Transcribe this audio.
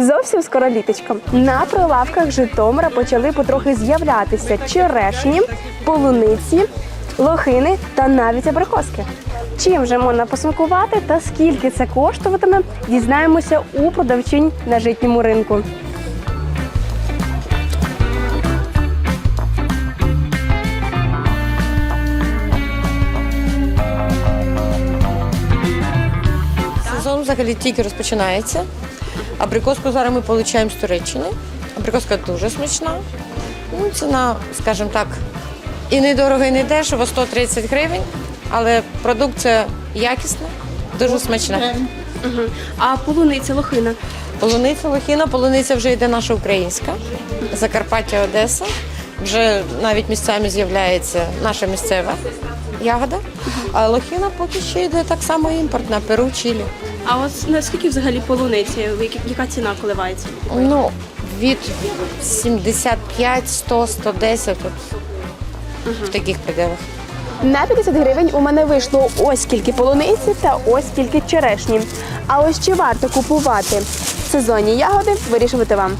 Зовсім скоро літочко. На прилавках Житомира почали потрохи з'являтися черешні, полуниці, лохини та навіть абрикоски. Чим же можна посмакувати та скільки це коштуватиме, дізнаємося у продавчинь на житньому ринку. Сезон взагалі тільки розпочинається. Абрикоску зараз ми отримуємо з Туреччини. Абрикоска дуже смачна. Ну, ціна, скажімо так, і недорого, і не дешево, 130 гривень, але продукція якісна, дуже смачна. А полуниця лохина. Полуниця лохіна, полуниця вже йде наша українська, Закарпаття, Одеса. Вже навіть місцями з'являється наша місцева ягода. А лохіна поки що йде так само імпортна, Перу, Чилі. А ось наскільки взагалі полуниці? Яка ціна коливається? Ну, від 75, 100, 110 от, в таких пределах. На 50 гривень у мене вийшло ось скільки полуниці та ось скільки черешні. А ось чи варто купувати сезонні ягоди, вирішувати вам.